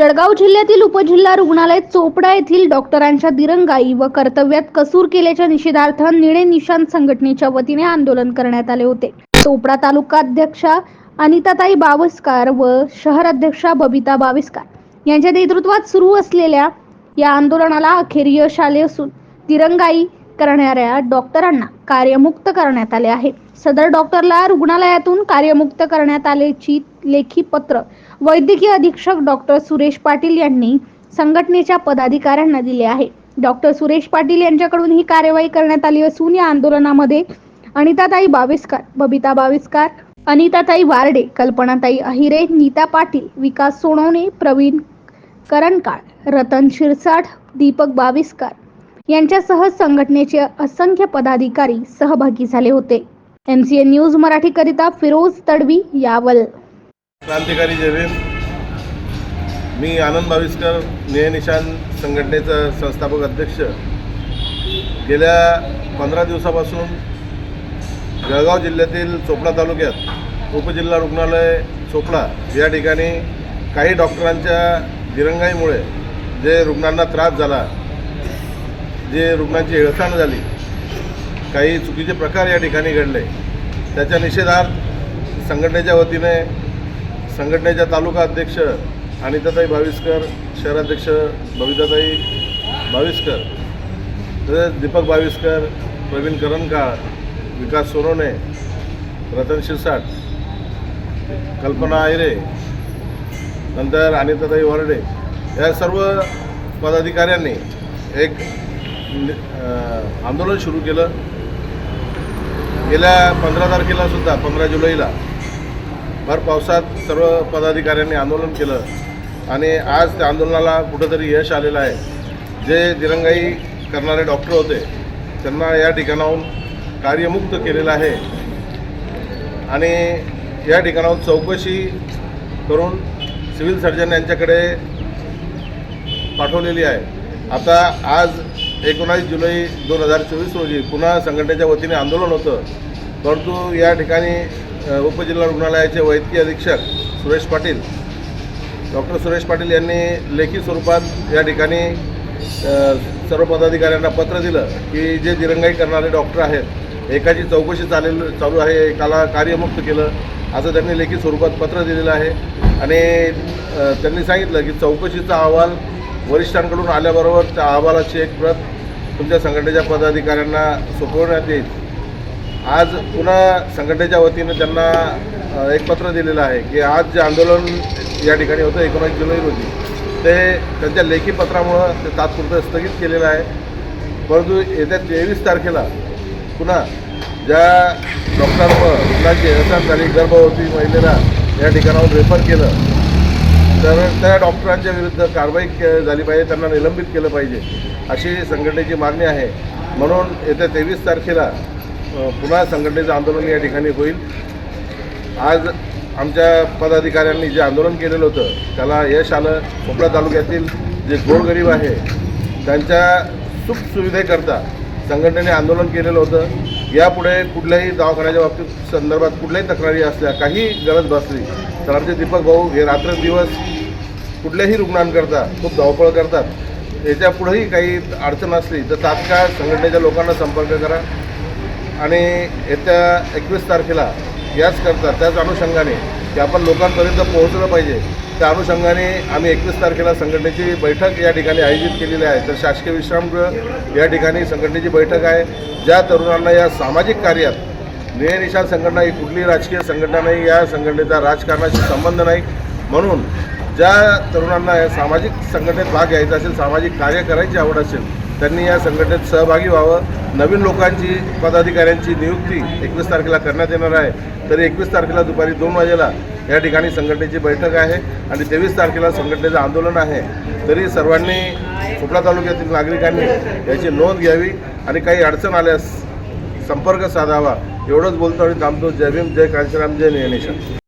जळगाव जिल्ह्यातील उपजिल्हा रुग्णालय चोपडा येथील डॉक्टरांच्या दिरंगाई व कर्तव्यात कसूर केल्याच्या निषेधार्थ निळे निशांत संघटनेच्या वतीने आंदोलन करण्यात आले होते. चोपडा तालुका अध्यक्षा अनिताताई बावस्कार व शहर अध्यक्षा बबिता बाविस्कार यांच्या नेतृत्वात सुरू असलेल्या या आंदोलनाला अखेर यश आले असून दिरंगाई करणाऱ्या डॉक्टरांना कार्यमुक्त करण्यात आले आहे. सदर डॉक्टरला रुग्णालयातून कार्यमुक्त करण्यात आल्याची लेखी पत्र वैद्यकीय अधीक्षक डॉक्टर सुरेश पाटील यांनी संघटनेच्या पदाधिकाऱ्यांना दिले आहे. डॉक्टर सुरेश पाटील यांच्याकडून ही कार्यवाही करण्यात आली असून या आंदोलनामध्ये अनिताताई बाविस्कार बबिता बाविस्कार अनिताताई वारडे कल्पनाताई अहिरे नीता पाटील विकास सोनवणे प्रवीण करणकाळ रतन शिरसाट दीपक बाविस्कार यांच्यासह संघटनेचे असंख्य पदाधिकारी सहभागी झाले होते. एमसीएन न्यूज मराठी करिता फिरोज तडवी यावल. क्रांतिकारी जय मी आनंद बाविस्कर न्याय संघटनेचा संस्थापक अध्यक्ष. गेल्या पंधरा दिवसापासून जळगाव जिल्ह्यातील चोपडा तालुक्यात उपजिल्हा रुग्णालय चोपडा या ठिकाणी काही डॉक्टरांच्या दिरंगाईमुळे जे रुग्णांना त्रास झाला जे रुग्णांची हेळसांड झाली काही चुकीचे प्रकार या ठिकाणी घडले. त्याच्या निषेधार्थ संघटनेच्या वतीने संघटनेच्या तालुका अध्यक्ष अनिताताई भाविस्कर शहराध्यक्ष बबिताताई बाविस्कर तसेच दीपक बाविस्कर प्रवीण करणकाळ विकास सोनोने रतन शिरसाट कल्पना आयरे नंतर अनिताताई वरडे या सर्व पदाधिकाऱ्यांनी एक आंदोलन सुरू केलं. गेल्या पंधरा तारखेला सुद्धा पंधरा जुलैला भर पावसात सर्व पदाधिकाऱ्यांनी आंदोलन केलं. आणि आज त्या आंदोलनाला कुठंतरी यश आलेलं आहे. जे दिरंगाई करणारे डॉक्टर होते त्यांना या ठिकाणाहून कार्यमुक्त केलेलं आहे. आणि या ठिकाणाहून चौकशी करून सिव्हिल सर्जन यांच्याकडे पाठवलेली आहे. आता आज एकोणावीस जुलै दोन हजार चोवीस रोजी पुन्हा संघटनेच्या वतीने आंदोलन होतं. परंतु या ठिकाणी उपजिल्हा रुग्णालयाचे वैद्यकीय अधीक्षक सुरेश पाटील डॉक्टर सुरेश पाटील यांनी लेखी स्वरूपात या ठिकाणी सर्व पदाधिकाऱ्यांना पत्र दिलं की जे दिरंगाई करणारे डॉक्टर आहेत एकाची चौकशी चालेल चालू आहे एकाला कार्यमुक्त केलं असं त्यांनी लेखी स्वरूपात पत्र दिलेलं आहे. आणि त्यांनी सांगितलं की चौकशीचा अहवाल वरिष्ठांकडून आल्याबरोबर त्या अहवालाची एक प्रत तुमच्या संघटनेच्या पदाधिकाऱ्यांना सोपवण्यात येईल. आज पुन्हा संघटनेच्या वतीनं त्यांना एक पत्र दिलेलं आहे की आज जे आंदोलन या ठिकाणी होतं एकोणीस जुलै रोजी ते त्यांच्या लेखी पत्रामुळं ते तात्पुरतं स्थगित केलेलं आहे. परंतु येत्या तेवीस तारखेला पुन्हा ज्या डॉक्टरांवर रुग्णांची हेळसांड झाली गर्भवती महिलेला या ठिकाणाहून रेफर केलं तर त्या डॉक्टरांच्या विरुद्ध कारवाई के झाली पाहिजे त्यांना निलंबित केलं पाहिजे अशी संघटनेची मागणी आहे. म्हणून येत्या तेवीस तारखेला पुन्हा संघटनेचं आंदोलन या ठिकाणी होईल. आज आमच्या पदाधिकाऱ्यांनी जे आंदोलन केलेलं होतं त्याला यश आलं. कोपरा तालुक्यातील जे गोरगरीब आहे त्यांच्या सुखसुविधेकरता संघटनेने आंदोलन केलेलं होतं. यापुढे कुठल्याही दवाखान्याच्या बाबतीत संदर्भात कुठल्याही तक्रारी असल्या काही गरज बसली तर आमचे दीपक भाऊ हे रात्रंदिवस कुठल्याही रुग्णांकरता खूप धावपळ करतात. याच्या पुढेही काही अडचण असली तर तात्काळ संघटनेच्या लोकांना संपर्क करा. आणि येत्या एकवीस तारखेला याच करता त्याच अनुषंगाने की आपण लोकांपर्यंत पोहोचलं पाहिजे. त्या अनुषंगाने आम्ही एकवीस तारखेला संघटनेची बैठक या ठिकाणी आयोजित केलेली आहे. तर शासकीय विश्रामगृह या ठिकाणी संघटनेची बैठक आहे. ज्या तरुणांना या सामाजिक कार्यात नियनिशा संघटना ही कुठली राजकीय संघटना नाही या संघटनेचा राजकारणाशी संबंध नाही. म्हणून ज्या तरुणांना या सामाजिक संघटनेत भाग घ्यायचा असेल सामाजिक कार्य करायची आवड असेल त्यांनी या संघटनेत सहभागी व्हावं. नवीन लोकांची पदाधिकाऱ्यांची नियुक्ती एकवीस तारखेला करण्यात येणार आहे. तरी एकवीस तारखेला दुपारी दोन वाजेला या ठिकाणी संघटनेची बैठक आहे आणि तेवीस तारखेला संघटनेचं आंदोलन आहे. तरी सर्वांनी चोपडा तालुक्यातील नागरिकांनी याची नोंद घ्यावी आणि काही अडचण आल्यास संपर्क साधावा. एवढंच बोलतो आणि थांबतो. जय भीम जय कांशीराम जय नियनेशन